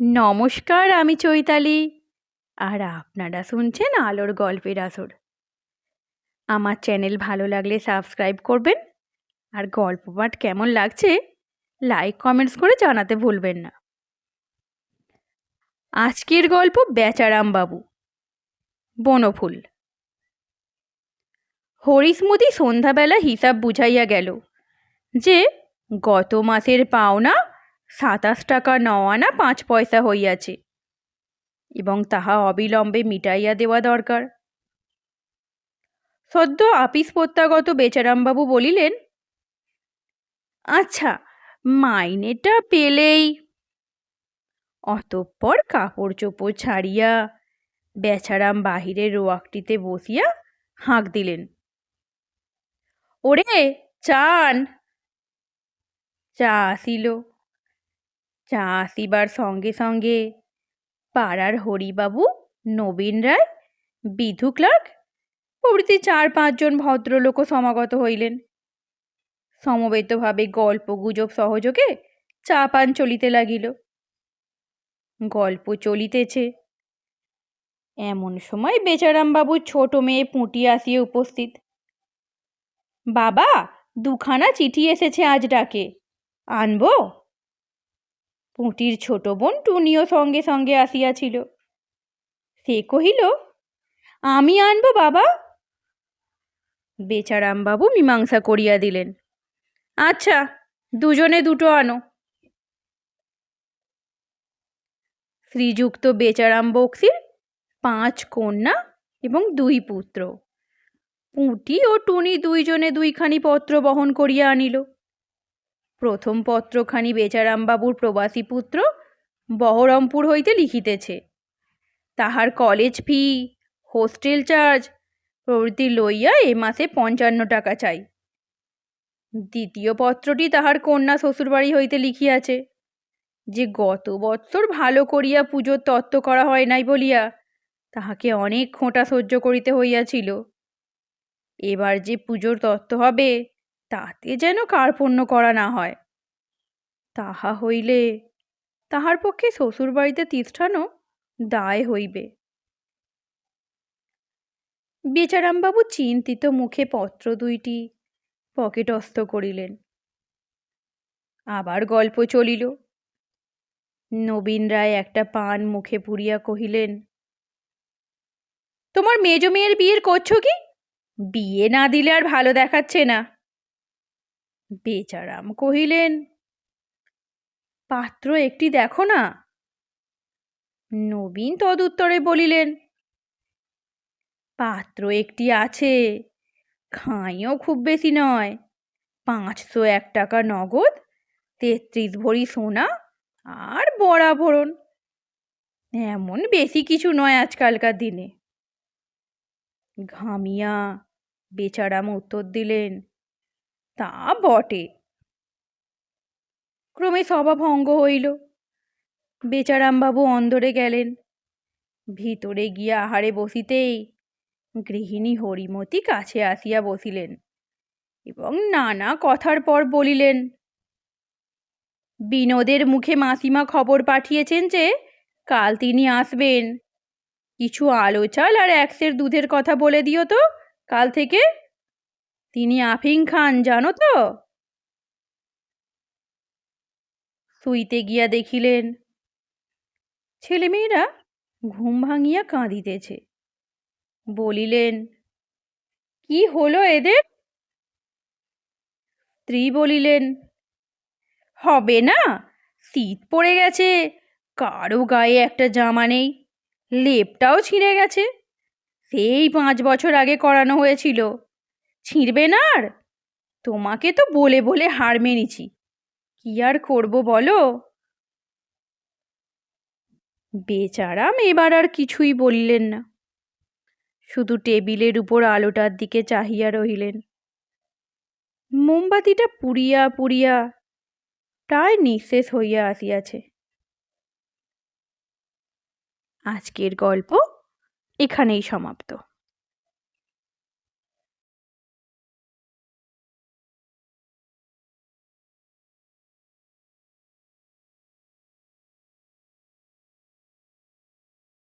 নমস্কার, আমি চৈতালি। আর আপনারা শুনছেন আলোর গল্পের আসর। আমার চ্যানেল ভালো লাগলে সাবস্ক্রাইব করবেন। আর গল্প পাঠ কেমন লাগছে, লাইক, কমেন্টস করে জানাতে ভুলবেন না। আজকের গল্প বেচারাম বাবু, বনফুল। হরিসমতি সন্ধ্যাবেলা হিসাব বুঝাইয়া গেল যে, গত মাসের পাওনা সাতাশ টাকা নওয়ানা পাঁচ পয়সা হইয়াছে। এবং তাহা অবিলম্বে মিটাইয়া দেওয়া দরকার। সদ্য আপিস প্রত্যাগত বেচারামবাবু বলিলেন আচ্ছা মাইনেটা পেলেই। অতঃপর কাপড় চোপড় ছাড়িয়া বেচারাম বাহিরের রোয়াকটিতে বসিয়া হাঁক দিলেন, ওরে, চান। চা আসিল। চা আসিবার সঙ্গে সঙ্গে। পাড়ার হরিবাবু, নবীন রায়, বিধু ক্লার্ক প্রভৃতি চার পাঁচজন ভদ্রলোকও সমাগত হইলেন। সমবেতভাবে গল্প গুজব সহযোগে চা পান চলিতে লাগিল। গল্প চলিতেছে। এমন সময় বেচারামবাবুর ছোট মেয়ে পুঁটি আসিয়া উপস্থিত। বাবা, দুখানা চিঠি এসেছে আজ ডাকে। আনব? পুঁটির ছোট বোন টুনিও সঙ্গে সঙ্গে আসিয়াছিল। সে কহিল, আমি আনব বাবা? বেচারামবাবু মীমাংসা করিয়া দিলেন আচ্ছা দুজনে দুটো আনো। শ্রীযুক্ত বেচারাম বক্সির পাঁচ কন্যা এবং দুই পুত্র। পুঁটি ও টুনি দুইজনে দুইখানি পত্র বহন করিয়া আনিল। প্রথম পত্রখানি বেচারামবাবুর প্রবাসী পুত্র বহরমপুর হইতে লিখিতেছে। তাহার কলেজ ফি হোস্টেল চার্জ প্রভৃতি লইয়া এ মাসে পঞ্চান্ন টাকা চাই। দ্বিতীয় পত্রটি তাহার কন্যা শ্বশুরবাড়ি হইতে লিখিয়াছে। যে গত বৎসর ভালো করিয়া পুজোর তত্ত্ব করা হয় নাই বলিয়া তাহাকে অনেক খোঁটা সহ্য করিতে হইয়াছিল। এবার যে পুজোর তত্ত্ব হবে তাতে যেন কার্পণ্য করা না হয়। তাহা হইলে তাহার পক্ষে শ্বশুরবাড়িতে তিষ্ঠানও দায় হইবে। বেচারামবাবু চিন্তিত মুখে পত্র দুইটি পকেটস্থ করিলেন। আবার গল্প চলিল। নবীন রায় একটা পান মুখে পুরিয়া কহিলেন, তোমার মেজ মেয়ের বিয়ের করছ কি? বিয়ে না দিলে আর ভালো দেখাচ্ছে না। বেচারাম কহিলেন, পাত্র একটি দেখো না? নবীন তদুত্তরে বলিলেন, পাত্র একটি আছে, খাঁইও খুব বেশি নয়, পাঁচশো এক টাকা নগদ, তেত্রিশ ভরি সোনা আর বড়া ভরণ। এমন বেশি কিছু নয় আজকালকার দিনে। ঘামিয়া বেচারাম উত্তর দিলেন তা বটে। ক্রমে সভা ভঙ্গ হইল। বেচারামবাবু অন্দরে গেলেন। ভিতরে গিয়া আহারে বসিতেই গৃহিণী হরিমতি কাছে আসিয়া বসিলেন এবং নানা কথার পর বলিলেন, বিনোদের মুখে মাসিমা খবর পাঠিয়েছেন যে কাল তিনি আসবেন। কিছু আলো চাল আর একসের দুধের কথা বলে দিও তো, কাল থেকে তিনি আফিং খান, জানো তো? শুইতে গিয়া দেখিলেন, ছেলেমেয়েরা ঘুম ভাঙিয়া কাঁদিতেছে। বলিলেন, কি হলো এদের? স্ত্রী বলিলেন, হবে না, শীত পড়ে গেছে, কারও গায়ে একটা জামা নেই, লেপটাও ছিঁড়ে গেছে। সেই পাঁচ বছর আগে করানো হয়েছিল। ছিঁড়বে না আর? তোমাকে তো বলে বলে হার মেনেছি। কি আর করব বলো? বেচারাম এবার আর কিছুই বললেন না। শুধু টেবিলের উপর আলোটার দিকে চাহিয়া রহিলেন। মোমবাতিটা পুড়িয়া পুড়িয়া প্রায় নিঃশেষ হইয়া আসিয়াছে। আজকের গল্প এখানেই সমাপ্ত।